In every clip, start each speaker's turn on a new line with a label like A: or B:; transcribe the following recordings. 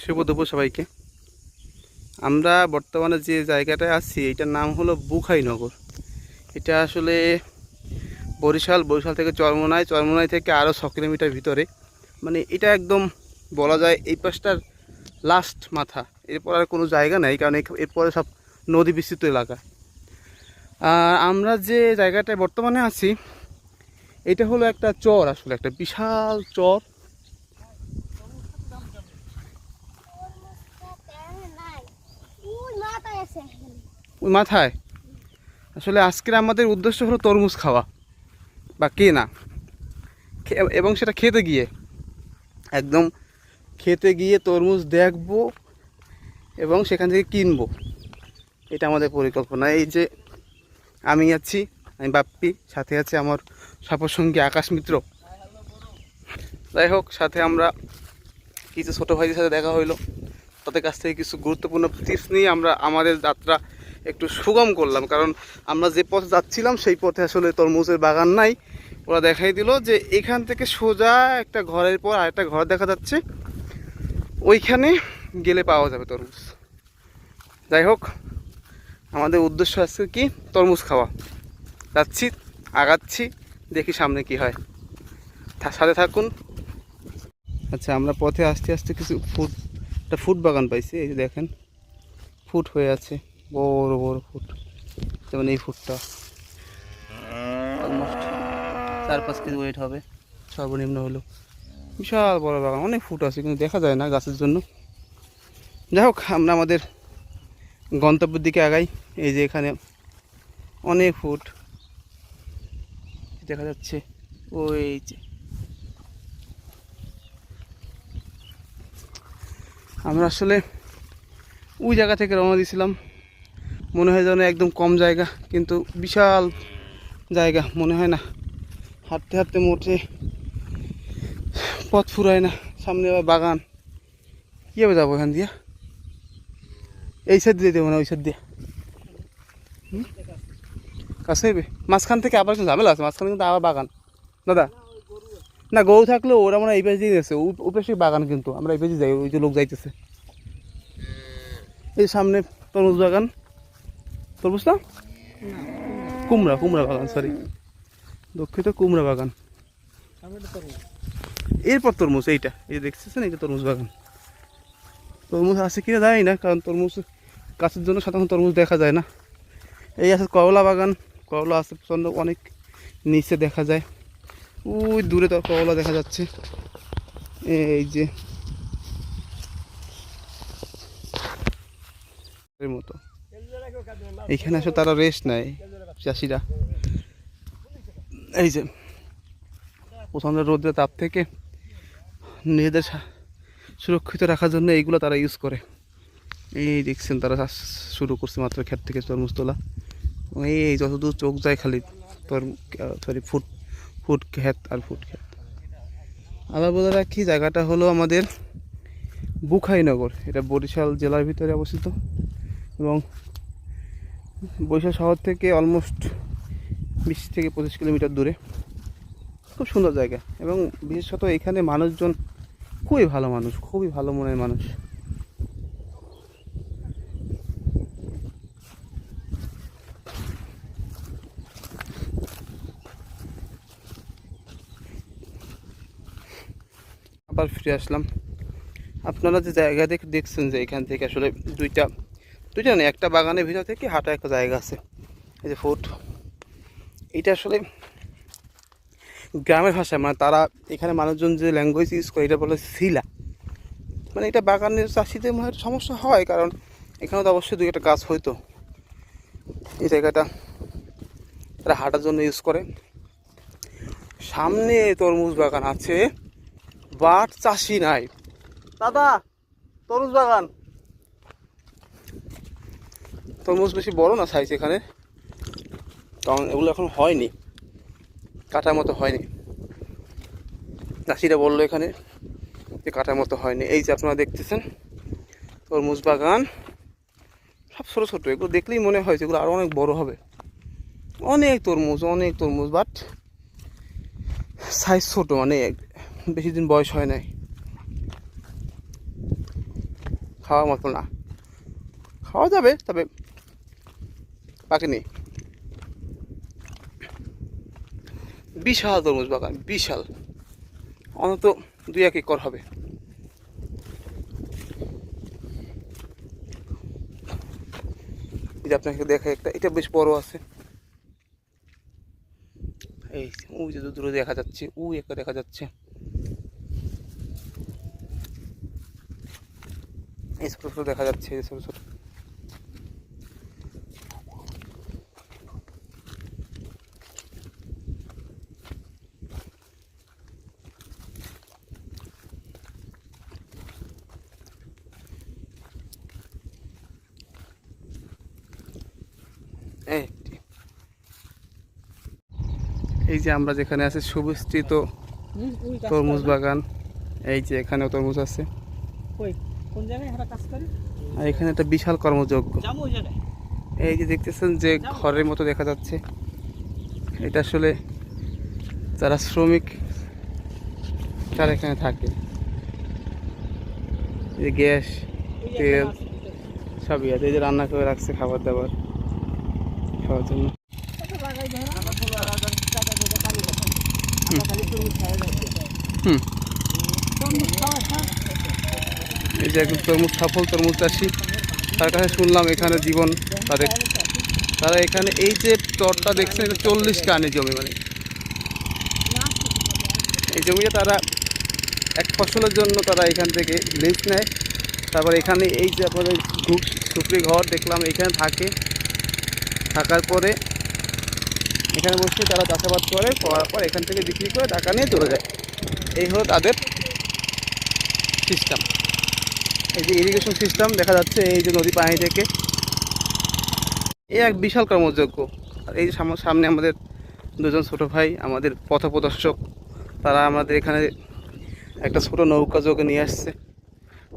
A: শুভ দুপুর সবাইকে। আমরা বর্তমানে যে জায়গাটায় আছি, এটার নাম হলো বুখাইনগর। এটা আসলে বরিশাল বরিশাল থেকে চরমোনাই চরমোনাই থেকে আরও ছ কিলোমিটার ভিতরে। মানে এটা একদম বলা যায় এই পাশটার লাস্ট মাথা। এরপর আর কোনো জায়গা নেই, কারণ এরপরে সব নদী বিস্তৃত এলাকা। আর আমরা যে জায়গাটায় বর্তমানে আছি, এটা হলো একটা চর আসলে, একটা বিশাল চর ওই মাথায়? আসলে আজকের আমাদের উদ্দেশ্য হলো তরমুজ খাওয়া। বা কেনা খে- এবং সেটা খেতে গিয়ে। একদম খেতে গিয়ে তরমুজ দেখব এবং সেখান থেকে কিনবো। এটা আমাদের পরিকল্পনা। এই যে আমি আছি, আমি বাপ্পি, সাথে আছে আমার সফরসঙ্গী আকাশ মিত্র। যাই হোক, সাথে আমরা কিছু ছোটো ভাইদের সাথে দেখা হইল। তাদের কাছ থেকে কিছু গুরুত্বপূর্ণ টিপস নিয়ে আমরা আমাদের যাত্রা একটু সুগম করলাম। কারণ আমরা যে পথে যাচ্ছিলাম, সেই পথে আসলে তরমুজের বাগান নাই। ওরা দেখাই দিল যে এখান থেকে সোজা একটা ঘরের পর আরেকটা ঘর দেখা যাচ্ছে। ওইখানে গেলে পাওয়া যাবে তরমুজ। যাই হোক, আমাদের উদ্দেশ্য আজকে কি? তরমুজ খাওয়া। যাচ্ছি, আগাচ্ছি, দেখি সামনে কি হয়। সাথে থাকুন। আচ্ছা আমরা পথে আসতে আসতে কিছু ফুড একটা ফুট বাগান পাইছি, এই যে দেখেন। ফুট হয়ে আছে, বড় বড় ফুট। যেমন এই ফুটটা। অলমোস্ট চার, পাঁচ কেজি ওয়েট হবে। সর্বনিম্ন হলো। বিশাল বড় বাগান, অনেক ফুট আছে, কিন্তু দেখা যায় না গাছের জন্য। যাই হোক, আমরা আমাদের গন্তব্যের দিকে আগাই। এই যে এখানে অনেক ফুট। দেখা যাচ্ছে, ওই আমরা আসলে ওই জায়গা থেকে রওনা দিয়েছিলাম। মনে হয় যেন একদম কম জায়গা, কিন্তু বিশাল জায়গা, মনে হয় না। হাঁটতে হাঁটতে মোটে পথ ফুরায় না, সামনে আবার বাগান। কীভাবে যাব এখান দিয়ে? এই সাইড দিয়ে দেবো না, ওই সাইড দিয়ে? কাছে মাঝখান থেকে আবার ঝামেলা আছে, মাঝখানে কিন্তু আবার বাগান। দাদা না, গরু থাকলেও ওরা মনে হয় এই পাশে দিয়ে গেছে। ও- ওই পাশে বাগান কিন্তু, আমরা এই পাশে যাই, ওই যে লোক যাইতেছে। এই সামনে তরমুজ বাগান। তরমুজ না? কুমড়া কুমড়া বাগান সরি দক্ষিণে কুমড়া বাগান। এরপর তরমুজ, এইটা। এই দেখতেছেন এইটা তরমুজ বাগান। তরমুজ আছে কিনা জানি না, কারণ তরমুজ গাছের জন্য সাধারণত তরমুজ দেখা যায় না। এই আছে করলা বাগান করলা আছে প্রচণ্ড অনেক নিচে দেখা যায়। ওই দূরে তো করলা দেখা যাচ্ছে। এই যে। এর মতো। এইখানে আসলে তারা রেস্ট নেয়, চাষিরা। এই যে প্রচণ্ড রোদের তাপ থেকে নিজেদের সুরক্ষিত রাখার জন্য এইগুলো তারা ইউজ করে। এই দেখছেন তারা শুরু করছে মাত্র ক্ষেত থেকে তরমুজ তোলা। এই যতদূর চোখ যায় খালি তোর সরি ফুট ফুট আর ফুট ক্ষেত। আবার বলে রাখি, জায়গাটা হলো আমাদের বুখাইনগর এটা বরিশাল জেলার ভিতরে অবস্থিত এবং বরিশাল শহর থেকে অলমোস্ট বিশ থেকে পঁচিশ কিলোমিটার দূরে। খুব সুন্দর জায়গা এবং বিশেষত এখানে মানুষজন খুবই ভালো মানুষ, খুবই ভালো মনের মানুষ। আবার ফিরে আসলাম। আপনারা যে জায়গা দেখে, দেখছেন যে এখান থেকে আসলে দুইটা দুইটা নেই একটা বাগানের ভিতর থেকে হাঁটা একটা জায়গা আছে। এই যে ফুট এটা আসলে গ্রামের ভাষা মানে তারা এখানে মানুষজন যে ল্যাঙ্গুয়েজ ইউজ করে, এটা বলে শিলা। মানে এটা বাগানের চাষিদের মনে সমস্যা হয়, কারণ এখানে তো অবশ্যই দুই একটা গাছ হইতো। এই জায়গাটা তারা হাঁটার জন্য ইউজ করে। সামনে তরমুজ বাগান আছে। বাট চাষি নাই। দাদা তরমুজ বাগান। তরমুজ বেশি বড় না সাইজ এখানে। কারণ এগুলো এখন হয়নি। কাটার মতো হয়নি। চাষিরা বলল এখানে যে কাটার মতো হয়নি। এই যে আপনারা দেখতেছেন তরমুজ বাগান। সব ছোটো ছোটো এগুলো দেখলেই মনে হয় যেগুলো আরও অনেক বড় হবে। অনেক তরমুজ অনেক তরমুজ বাট সাইজ ছোটো মানে এক- বেশি দিন বয়স হয় নাই। খাওয়ার মতো না। খাওয়া যাবে, তবে পাকেনি বিশাল তরমুজ বাগান, বিশাল। অন্তত দুই এক একর হবে। যে আপনাকে দেখা একটা, এটা বেশ বড় আছে। এই ওই যে দূরে দেখা যাচ্ছে, ওই একটা দেখা যাচ্ছে। ছোট ছোট দেখা যাচ্ছে এই ছোট ছোট। এই এই যে আমরা যেখানে আছি সুবিস্তৃত তরমুজ বাগান। এই যে এখানেও তরমুজ আছে।
B: কোন জায়গায় কাজ করে?
A: আর এখানে একটা বিশাল কর্মযজ্ঞ
B: জায়গায়?
A: এই যে দেখতেছেন যে ঘরের মতো দেখা যাচ্ছে। এটা আসলে যারা শ্রমিক তারা এখানে থাকে। এই যে গ্যাস তেল সবই আছে। এই যে রান্না করে রাখছে খাবার দাবার খাওয়ার জন্য।
B: ওটা লাগাই দেয় না? আমার বলো, আর আবার টাকা দিয়ে পানি দেয়। আমরা খালি তরমুজ খাওয়া যাচ্ছে।
A: হুম
B: তরমুজ খাওয়া খাওয়া।
A: এই যে একজন তরমুজ, সফল তরমুজ চাষি। তার কাছে শুনলাম এখানে জীবন, তাদের তারা এখানে এই যে চরটা দেখছেন, এটা চল্লিশ কানি জমি মানে। এই জমিটা তারা এক ফসলের জন্য তারা এখান থেকে লিজ নেয়। তারপর এখানে এই যে আপনাদের সুপ্রি ঘর দেখলাম, এখানে থাকে। থাকার পরে এখানে বসে তারা চাষাবাদ করে, করার পর এখান থেকে বিক্রি করে টাকা নিয়ে চলে যায়। এই হলো তাদের সিস্টেম এই যে ইরিগেশন সিস্টেম দেখা যাচ্ছে, এই যে নদী পানি থেকে। এই এক বিশাল কর্মযোগ্য। আর এই সামনে আমাদের দুজন ছোট ভাই, আমাদের পথপ্রদর্শক, তারা আমাদের এখানে একটা ছোট নৌকা যোগে নিয়ে আসছে।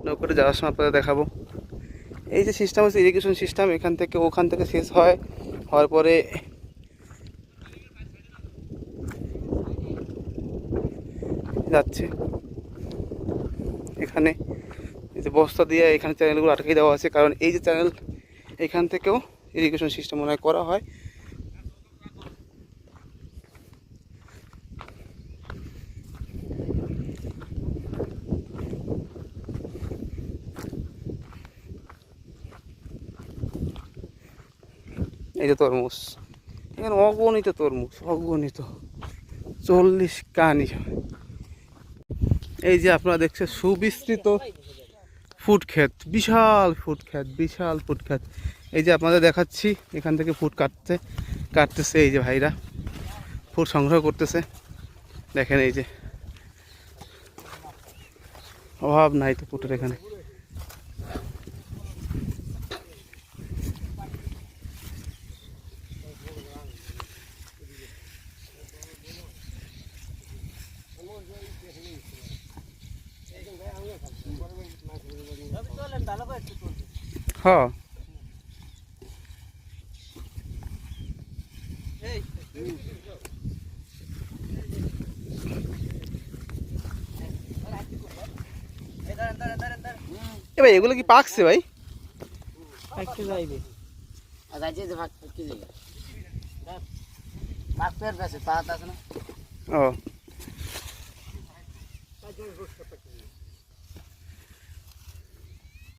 A: নৌকাটা যাওয়ার সময় আপনাদের দেখাবো। এই যে সিস্টেম হচ্ছে ইরিগেশন সিস্টেম এখান থেকে ওখান থেকে শেষ হয়, হওয়ার পরে যাচ্ছে। এখানে এই যে বস্তা দিয়ে এখানে চ্যানেলগুলো আটকে দেওয়া আছে। কারণ এই যে চ্যানেল এখান থেকেও ইরিগেশন সিস্টেম মনে করা হয়। এই যে তরমুজ। এখানে অগণিত তরমুজ, অগণিত। চল্লিশ কানি। এই যে আপনারা দেখছেন, সুবিস্তৃত ফুড ক্ষেত বিশাল ফুট ক্ষেত বিশাল ফুট ক্ষেত এই যে আপনাদের দেখাচ্ছি, এখান থেকে ফুট কাটতে, কাটতেছে এই যে ভাইরা। ফুট সংগ্রহ করতেছে। দেখেন এই যে। অভাব নাই তো ফুটের এখানে
B: তবে চলেন, ভালো করে একটু চলবে।
A: হ্যাঁ
B: এই, এই দাঁড়ান, দাঁড়ান, দাঁড়ান, দাঁড়ান।
A: এ ভাই এগুলো কি পাকছে ভাই
B: পাইকে যাইবে।
C: আর যাইছে যে ভাগ কি যাবে ভাগ পের পেছে পাত আছে না
A: ও